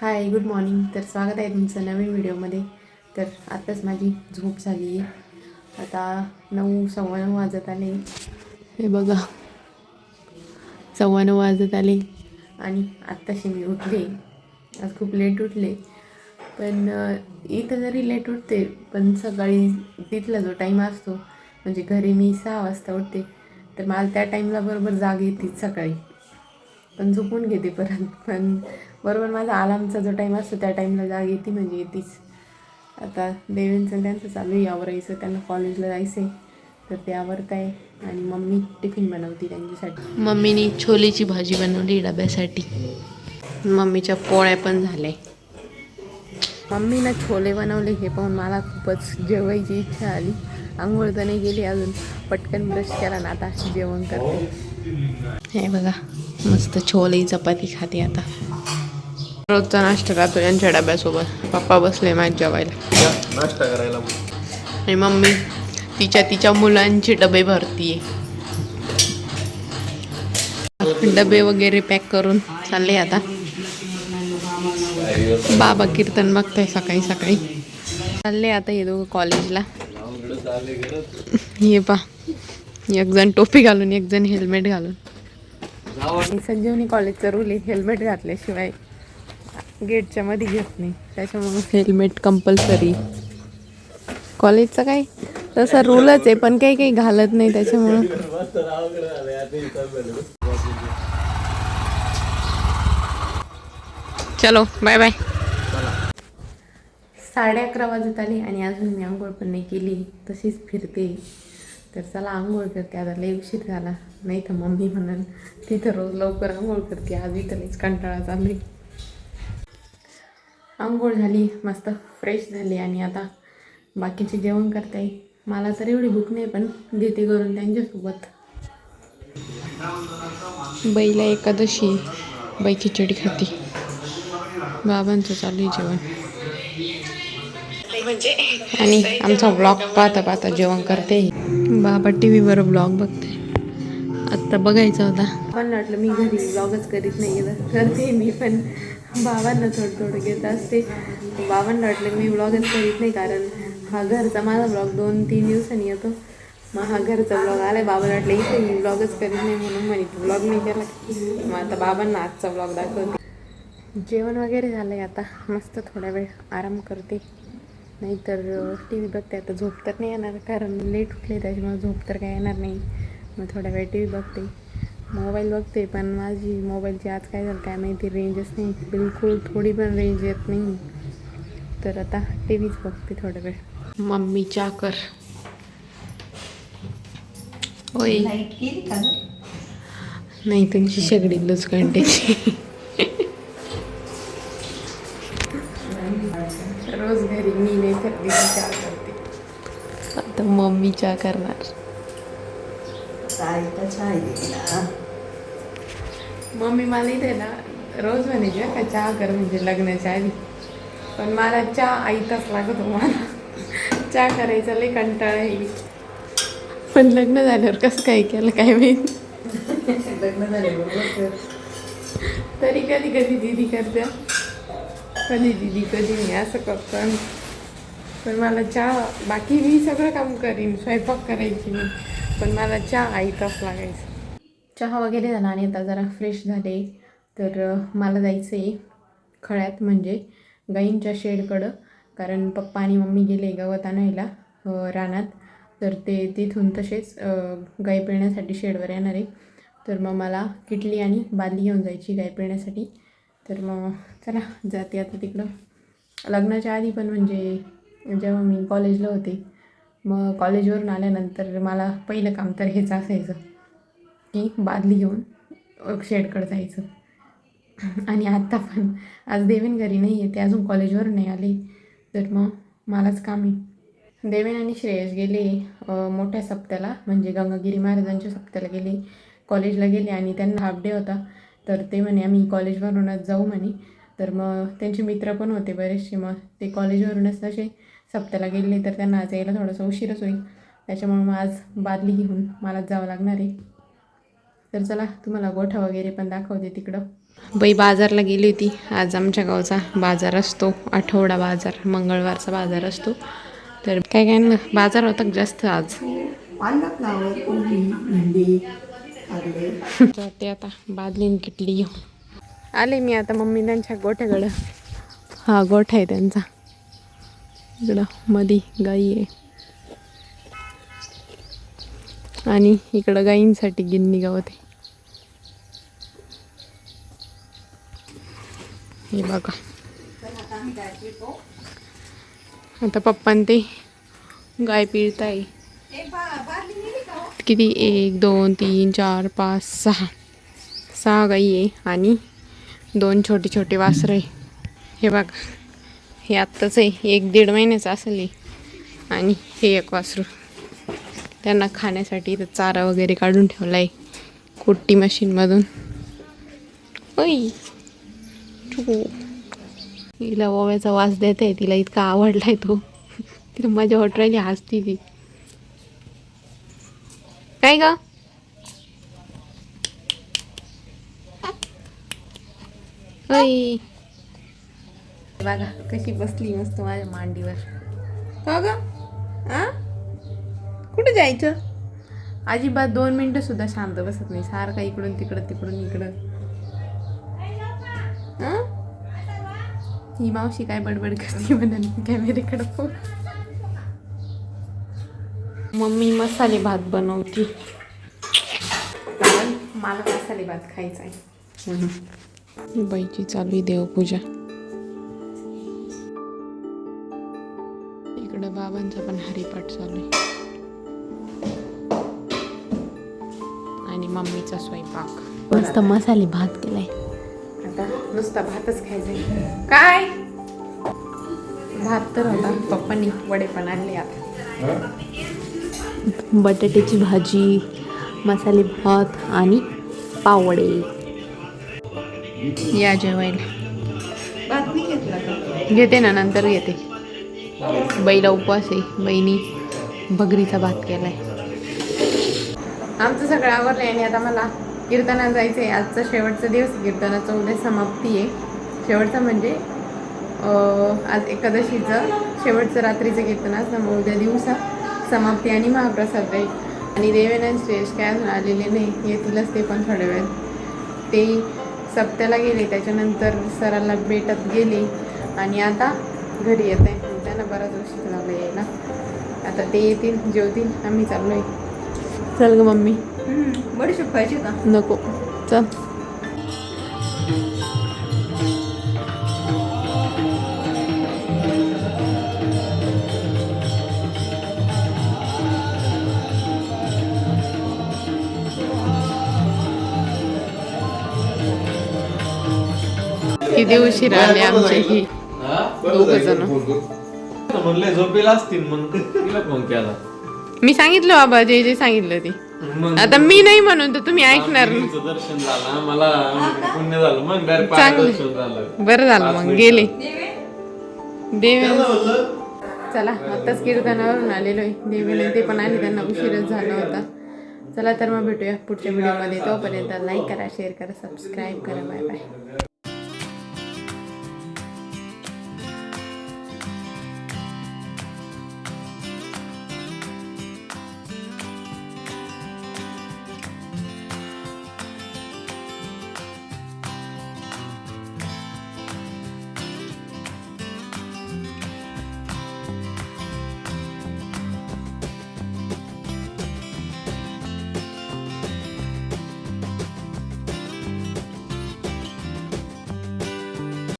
Hi good morning तर स्वागत आहे तुमचं नवीन व्हिडिओमध्ये. तर आत्ताच माझी झोप झाली आहे. आता नऊ सव्वा नऊ वाजत आले. हे बघा. सव्वा नऊ वाजत आले. आणि आत्ताशी मी उठले. आज खूप लेट उठले. पण इथं जरी लेट उठते पण सकाळी तिथला जो टाईम असतो म्हणजे घरी मी सहा वाजता उठते तर मला त्या टाईमला बरोबर जाग येते सकाळी. पण झोपून घेते परत. पण बरोबर माझा अलार्मचा जो टाईम असतो त्या टाईमला जाग येते म्हणजे येतेच. आता देवेंचं त्यांचं चालू आहे आवरायचं त्यांना कॉलेजला जायचं आहे तर ते आवरत आहे आणि मम्मी टिफिन बनवते त्यांच्यासाठी. मम्मीने छोलेची भाजी बनवली डब्यासाठी. मम्मीच्या पोळ्या पण झाल्या. मम्मीनं छोले बनवले हे पाहून मला खूपच जेवायची इच्छा आली. आंघोळ तर नाही गेली अजून. पटकन ब्रश केला ना आता जेवण करते. हे बघा मस्त छोले चपाती खाते आता. रोजचा नाश्ता राहतो यांच्या डब्यासोबत. पप्पा बसले माझ्या जेवायला. नाश्ता करायला आणि मम्मी तिच्या तिच्या मुलांचे डबे भरतीये. डबे वगैरे पॅक करून चालले आता. बाबा कीर्तन बघताय सकाळी सकाळी. चालले आता हे दोघं कॉलेजला. हे पा एक जण टोपी घालून एक जण हेल्मेट घालून. आणि संजीवनी कॉलेजचं रूल आहे हेल्मेट घातल्याशिवाय गेटच्या मध्ये घेत नाही. त्याच्यामुळे हेल्मेट कंपल्सरी कॉलेजचं काय? तसा रूलच आहे पण काही काही घालत नाही त्याच्यामुळं. चलो बाय बाय साडे अकरा वाजत आली आणि अजून मी आंघोळ पण नाही केली. तशीच फिरते. तर चला आंघोळ करते आता लई उशीर झाला. नाही तर मम्मी म्हणाल तिथं रोज लवकर आंघोळ करते आज इथं लईच कंटाळा चालू आहे. आंघोळ झाली मस्त फ्रेश झाली आणि आता बाकीचे जेवण करते. आहे मला तर एवढी भूक नाही पण घेते करून त्यांच्यासोबत. बैला एकादशी बाई खिचडी खाते. बाबांचं चालू आहे जेवण. आणि आमचा ब्लॉग पाहता पाहता जेवण करते. बाबा टी व्हीवर ब्लॉग बघते. आत्ता बघायचा होता पण वाटलं मी घरी ब्लॉगच करीत नाही करते मी पण बाबांना थोडं थोडं घेत असते. बाबांना वाटलं मी ब्लॉगच करीत नाही कारण हा घरचा माझा ब्लॉग दोन तीन दिवसांनी येतो. मग हा घरचा ब्लॉग आलाय बाबांना वाटलं इथे मी ब्लॉगच करीत नाही म्हणून म्हणे ब्लॉग नाही केला. मग आता बाबांना आजचा ब्लॉग दाखवते. जेवण वगैरे झालं आहे आता मस्त थोडा वेळ आराम करते. नाहीतर टी व्ही बघते आता झोप तर नाही येणार कारण लेट उठले त्याच्यामुळे झोप तर काय येणार नाही. मग थोडा वेळ टी व्ही बघते. मोबाईल बघते पण माझी मोबाईलची आज काय झालं काय माहिती रेंजच नाही. बिलकुल थोडी पण रेंज येत नाही. तर आता टी व्हीच बघते थोडा वेळ. मम्मी चाकर. होय. नाही तुमची शेगडी लूज कंटेची रोज घरी मी नाही करते. आता मम्मी चहा करणार. मम्मी मला इथे ना रोज म्हणायची का चहा कर म्हणजे लग्नाच्या आधी. पण मला चहा आईताच लागतो मला. चहा करायचा लई कंटाळा येईल पण लग्न झाल्यावर कसं काय केलं काय माहिती? तरी. कधी कधी दीदी करते. कधी दीदी कधी मी असं करतो पण मला चहा बाकी मी सगळं काम करीन स्वयंपाक करायची मी. पण मला चहा आईचाच लागायचं. चहा वगैरे झाला आणि आता जरा फ्रेश झाले. तर मला जायचं आहे खळ्यात म्हणजे गाईंच्या शेडकडं. कारण पप्पा आणि मम्मी गेले गवत आणायला रानात. तर ते तिथून तसेच गाई पिळण्यासाठी शेडवर येणार आहे. तर मग मला किटली आणि बादली घेऊन जायची गाई पिळण्यासाठी. तर मग चला जाते आता तिकडं. लग्नाच्या आधी पण म्हणजे जेव्हा मी कॉलेजला होते मग कॉलेजवरून आल्यानंतर मला पहिलं काम तर हेच असायचं की बादली घेऊन शेडकडं जायचं. आणि आत्ता पण आज देवेन घरी नाही आहे ते अजून कॉलेजवरून नाही आले. तर मग मलाच काम आहे. देवेन आणि श्रेयस गेले मोठ्या सप्त्याला म्हणजे गंगागिरी महाराजांच्या सप्त्याला गेले कॉलेजला गेले आणि त्यांना हाफ डे होता. तर ते म्हणे आम्ही कॉलेजवरूनच जाऊ म्हणे. तर मग त्यांचे मित्र पण होते बरेचसे मग ते कॉलेजवरूनच तसे सप्त्याला गेले तर त्यांना आज यायला थोडासा उशीरच होईल. त्याच्यामुळे मग आज बादली घेऊन मलाच जावं लागणार आहे. तर चला तुम्हाला गोठा वगैरे पण दाखवते तिकडं. बाई बाजारला गेली होती. आज आमच्या गावचा बाजार असतो. आठवडा बाजार मंगळवारचा बाजार असतो. तर काय काय ना बाजार होता जास्त आज? ते आता बादलीन किटली घेऊन. आले मी आता मम्मी त्यांच्या गोठ्याकडं. हा गोठा आहे त्यांचा. इकडं मधी गाई आहे. आणि इकडं गाईंसाठी गिन्नी गवत आहे. हे बघा. आता पप्पान ते गाय पिळताय. किती? एक दोन तीन चार पाच सहा. सहा गाई आहे आणि दोन छोटे छोटे वासरं आहे. हे बघा. हे आत्ताच आहे. एक दीड महिन्याचं असेल आणि हे एक वासरू. त्यांना खाण्यासाठी इथं चारा वगैरे काढून ठेवला आहे कोट्टी मशीनमधून ओय! छू. हिला ओव्याचा वास देत आहे तिला इतका आवडलाय तो. तिला मजा वाट राहिली हसती ती. काय ग? ओय! बघा कशी बसली मस्त माझ्या मांडीवर. हो ग? आ? कुठं जायचं? अजिबात दोन मिनटं सुद्धा शांत बसत नाही. सारखा इकडून तिकडं तिकडून इकडं. ही मावशी काय बडबड करते म्हणून कॅमेरेकडं पाहून. मम्मी मसाले भात बनवते. कारण मला मसाले भात खायचा आहे. म्हणून बाईची चालू आहे देवपूजा. इकडं बाबांचा पण हरिपाठ चालू आहे. आणि मम्मीचा स्वयंपाक. मस्त मसाले भात केलाय. आता नुसता भातच खायचा. काय? भात तर होता पप्पांनी वडे पण आणले आता. बटाट्याची भाजी मसाले भात आणि पावडे. या जेवायला. घेते ना नंतर घेते. बैला उपवास आहे. बहिणी भगरीचा भात केलाय. आमचं सगळं आवरलं आहे आणि आता मला कीर्तनात जायचं आहे आजचा शेवटचा दिवस कीर्तनाचं कीर्तनाचा उद्या समाप्ती आहे. शेवटचा म्हणजे आज एकादशीचं शेवटचं रात्रीचं कीर्तन असतं. मग उद्या दिवसा समाप्ती आणि महाप्रसाद आहे. आणि देवेनंद श्रेष काय अजून आलेले नाही येतीलच ते पण थोड्या वेळात ते सप्त्याला गेले त्याच्यानंतर सराला भेटत गेले. आणि आता घरी येत आहे बराच उशीर लागला यायला. आता ते येतील जेवतील आम्ही चाललो आहे चल ग मम्मी. बडीशेप पाहिजे का? नको. चल. किती उशीर आले आमचे ही? दोघ जण. म्हणले झोपेला असतील म्हणून तिला फोन केला. मी सांगितलं बाबा जे जे सांगितलं ते. मग. आता मी नाही म्हणून तर तुम्ही ऐकणार नाही. देवीचं दर्शन झालं मला पुण्य झालं. मग डायरेक्ट चांगलं. दर्शन झालं. बरं झालं मग. गेले. देवे? चला आत्ताच कीर्तनावरून आलेलो आहे. देवीने ते पण आले त्यांना उशीरच झाला होता. चला तर मग भेटूया पुढच्या व्हिडिओमध्ये. तोपर्यंत लाईक करा शेअर करा सबस्क्राईब करा. Bye bye